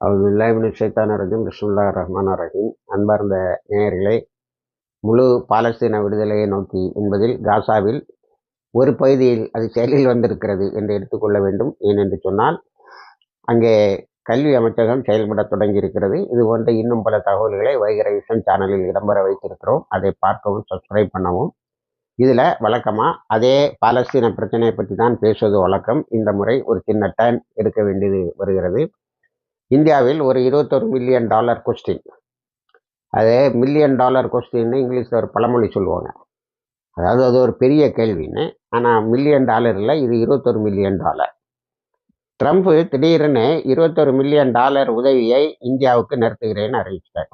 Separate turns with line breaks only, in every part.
அவுதுல்லாஹிபின் ஷைத்தான ரஜிம் பிஸ்முல்லா ரஹ்மான் ரஹீம் அன்பார்ந்த நேயர்களே முழு பாலஸ்தீன விடுதலையை நோக்கி என்பதில் காசாவில் ஒரு பகுதியில் அது செயலில் வந்திருக்கிறது என்று எடுத்துக்கொள்ள வேண்டும். ஏனென்று சொன்னால் அங்கே கல்வி அமைச்சகம் செயல்பட தொடங்கி இருக்கிறது இது போன்ற இன்னும் பல தகவல்களை வைகரை விஷன் சேனலில் இடம்பெற வைத்திருக்கிறோம். அதை பார்க்கவும் சப்ஸ்கிரைப் பண்ணவும். இதில் வழக்கமாக அதே பாலஸ்தீன பிரச்சனையை பற்றி தான் பேசுவது வழக்கம். இந்த முறை ஒரு சின்ன டைம் எடுக்க வேண்டியது வருகிறது. இந்தியாவில் ஒரு இருபத்தொரு மில்லியன் டாலர் கொஸ்டின் அது மில்லியன் டாலர் கொஸ்டின்னு இங்கிலீஷில் ஒரு பழமொழி சொல்லுவாங்க. அதாவது அது ஒரு பெரிய கேள்வின்னு. ஆனால் மில்லியன் டாலரில் இது இருபத்தொரு மில்லியன் டாலர் ட்ரம்ப் திடீர்னு இருபத்தொரு மில்லியன் டாலர் உதவியை இந்தியாவுக்கு நிறுத்துகிறேன்னு அறிவிச்சிட்டார்.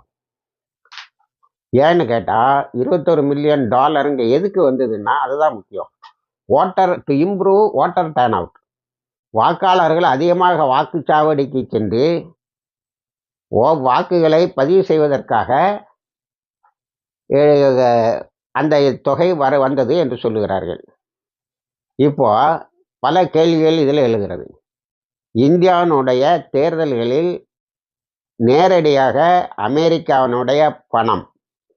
ஏன்னு கேட்டால் இருபத்தொரு மில்லியன் டாலருங்க எதுக்கு வந்ததுன்னா அதுதான் முக்கியம். Voter to improve voter turnout வாக்காளர்கள் அதிகமாக வாக்குச்சாவடிக்கு சென்று ஓ வாக்குகளை பதிவு செய்வதற்காக அந்த தொகை வர வந்தது என்று சொல்லுகிறார்கள். இப்போ பல கேள்விகள் இதில் எழுகிறது. இந்தியாவினுடைய தேர்தல்களில் நேரடியாக அமெரிக்காவினுடைய பணம்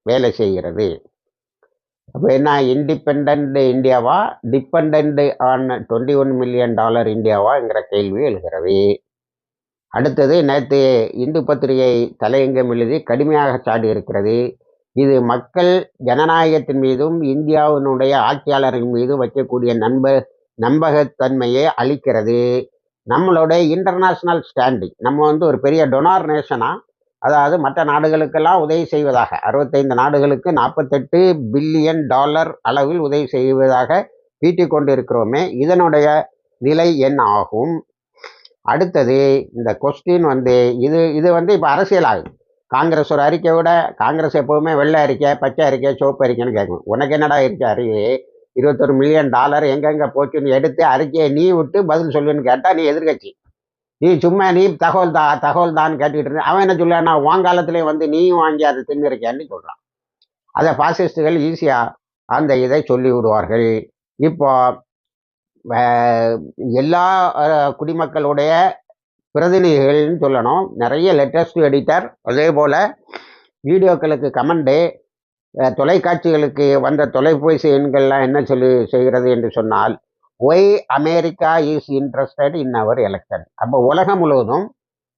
வேலை செய்கிறது. அப்போ என்ன? Independent இந்தியாவா depend on twenty one million dollar இந்தியாவாங்கிற கேள்வி எழுகிறது. அடுத்தது நேற்று இந்து பத்திரிகை தலையங்கம் எழுதி கடுமையாக சாடி இருக்கிறது இது மக்கள் ஜனநாயகத்தின் மீதும் இந்தியாவினுடைய ஆட்சியாளர்கள் மீதும் வைக்கக்கூடிய நண்ப நம்பகத்தன்மையை அளிக்கிறது. நம்மளுடைய இன்டர்நேஷ்னல் ஸ்டாண்டிங் நம்ம வந்து ஒரு பெரிய டொனார் நேஷனாக அதாவது மற்ற நாடுகளுக்கெல்லாம் உதவி செய்வதாக. அறுபத்தைந்து நாடுகளுக்கு நாற்பத்தெட்டு பில்லியன் டாலர் அளவில் உதவி செய்வதாக பீட்டிக் கொண்டு இருக்கிறோமே இதனுடைய நிலை என்ன ஆகும்? அடுத்தது இந்த கொஸ்டின் வந்து இது இது வந்து இப்போ அரசியல் ஆகுது காங்கிரஸ் ஒரு அறிக்கை விட காங்கிரஸ் எப்போவுமே வெள்ளை அறிக்கை பச்சை அறிக்கை சோப்பு அறிக்கைன்னு கேட்கும். உனக்கு என்னடா இருக்கு அறிவு? இருபத்தொரு மில்லியன் டாலர் எங்கெங்கே போச்சுன்னு எடுத்து அறிக்கையை நீ விட்டு பதில் சொல்லுன்னு கேட்டால் நீ எதிர்கட்சி நீ சும்மா நீ தகவல் தா தகவல் தான் கேட்டுக்கிட்டு இருந்த. அவன் என்ன சொல்ல நான் வாங்காலத்திலே வந்து நீயும் வாங்கி அதை தின்னுருக்கியான்னு சொல்கிறான் அதை ஃபாசிஸ்டுகள் ஈஸியாக அந்த இதை சொல்லி விடுவார்கள். இப்போ எல்லா குடிமக்களுடைய பிரதிநிதிகள்னு சொல்லணும். நிறைய லெட்டஸ்ட் எடிட்டர் அதே போல் வீடியோக்களுக்கு கமெண்டு தொலைக்காட்சிகளுக்கு வந்த தொலைபேசி எண்கள்லாம் என்ன சொல்லி செய்கிறது என்று சொன்னால் why America is interested in our election அப்போ உலகம் முழுவதும்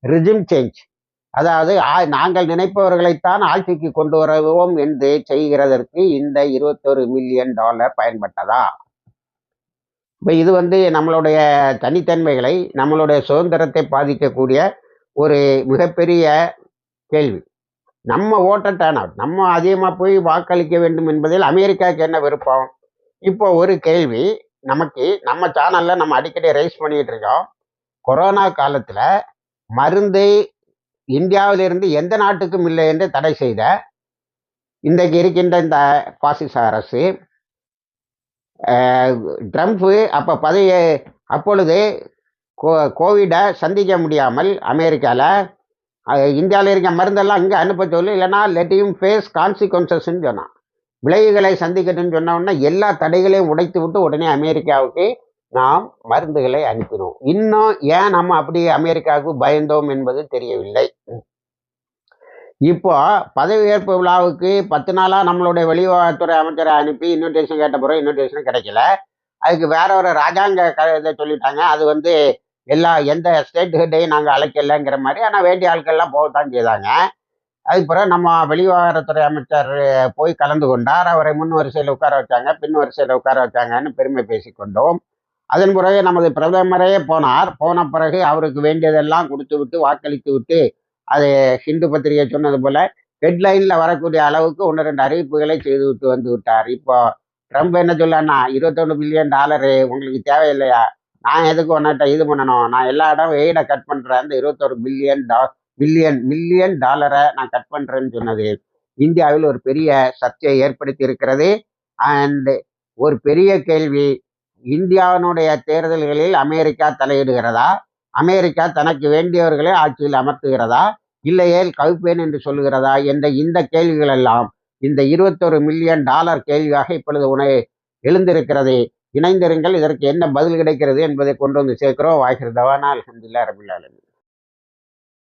ரிஜிம் சேஞ்ச் அதாவது நாங்கள் நினைப்பவர்களைத்தான் ஆட்சிக்கு கொண்டு வருவோம் என்று செய்கிறதற்கு இந்த இருபத்தொரு மில்லியன் டாலர் பயன்பட்டதா? இப்போ இது வந்து நம்மளுடைய தனித்தன்மைகளை நம்மளுடைய சுதந்திரத்தை பாதிக்கக்கூடிய ஒரு மிகப்பெரிய கேள்வி. நம்ம ஓட்டர் டேன் அவுட் நம்ம அதிகமாக போய் வாக்களிக்க வேண்டும் என்பதில் அமெரிக்காவுக்கு என்ன விருப்பம்? இப்போ ஒரு கேள்வி நமக்கு நம்ம சேனலில் நம்ம அடிக்கடி ரைஸ் பண்ணிகிட்டு இருக்கோம். கொரோனா காலத்தில் மருந்து இந்தியாவிலிருந்து எந்த நாட்டுக்கும் இல்லை என்று தடை செய்த இன்றைக்கு இருக்கின்ற இந்த பாசிச அரசு ட்ரம்ப்பு அப்போ பதவி அப்பொழுது கோ கோவிடை சந்திக்க முடியாமல் அமெரிக்காவில் இந்தியாவில் இருக்க மருந்தெல்லாம் இங்கே அனுப்ப சொல்லி இல்லைன்னா லெட்டியும் ஃபேஸ் கான்சிக்வன்சஸ்ன்னு சொன்னான். விளைவுகளை சந்திக்கட்டும்னு சொன்னோம்னா எல்லா தடைகளையும் உடைத்து விட்டு உடனே அமெரிக்காவுக்கு நாம் மருந்துகளை அனுப்பினோம். இன்னும் ஏன் நம்ம அப்படி அமெரிக்காவுக்கு பயந்தோம் என்பது தெரியவில்லை. இப்போ பதவியேற்பு விழாவுக்கு பத்து நாளாக நம்மளுடைய வெளிவாத்துறை அமைச்சரை அனுப்பி இன்விடேஷன் கேட்ட பிறகு இன்விடேஷன் கிடைக்கல. அதுக்கு வேற ஒரு ராஜாங்க இதை சொல்லிட்டாங்க. அது வந்து எல்லா எந்த ஸ்டேட் ஹெட்டையும் நாங்கள் அழைக்கலைங்கிற மாதிரி. ஆனால் வேண்டிய ஆட்கள்லாம் போகத்தான் செய்தாங்க. அதுக்கு பிறகு நம்ம வெளிவாரத்துறை அமைச்சர் போய் கலந்து கொண்டார். அவரை முன் வரிசையில் உட்கார வச்சாங்க. பின் வரிசையில் உட்கார வச்சாங்கன்னு பெருமை பேசிக்கொண்டோம். அதன் பிறகு நமது பிரதமரே போனார். போன பிறகு அவருக்கு வேண்டியதெல்லாம் கொடுத்து விட்டு வாக்களித்து விட்டு அது ஹிந்து பத்திரிகை சொன்னது போல ஹெட்லைனில் வரக்கூடிய அளவுக்கு ஒன்று ரெண்டு அறிவிப்புகளை செய்து விட்டு வந்து விட்டார். இப்போ ட்ரம்ப் என்ன சொல்லன்னா இருபத்தொன்று பில்லியன் டாலரு உங்களுக்கு தேவையில்லையா? நான் எதுக்கு ஒன்றாட்ட இது பண்ணணும்? நான் எல்லா இடம் எய்டை கட் பண்ணுறேன் அந்த இருபத்தொரு பில்லியன் டா பில்லியன் மில்லியன் டாலரை நான் கட் பண்ணுறேன்னு சொன்னது. இந்தியாவில் ஒரு பெரிய சர்ச்சையை ஏற்படுத்தி இருக்கிறது அண்ட் ஒரு பெரிய கேள்வி இந்தியாவினுடைய தேர்தல்களில் அமெரிக்கா தலையிடுகிறதா? அமெரிக்கா தனக்கு வேண்டியவர்களை ஆட்சியில் அமர்த்துகிறதா? இல்லையே கவிப்பேன் என்று சொல்லுகிறதா? என்ற இந்த கேள்விகள் எல்லாம் இந்த இருபத்தொரு மில்லியன் டாலர் கேள்வியாக இப்பொழுது உணவு எழுந்திருக்கிறது. இணைந்திருங்கள் இதற்கு என்ன பதில் கிடைக்கிறது என்பதை கொண்டு வந்து சேர்க்கிறோம். வாய்க்கிறதவானால் அலமதுல்லா ரபுல்லாலுமே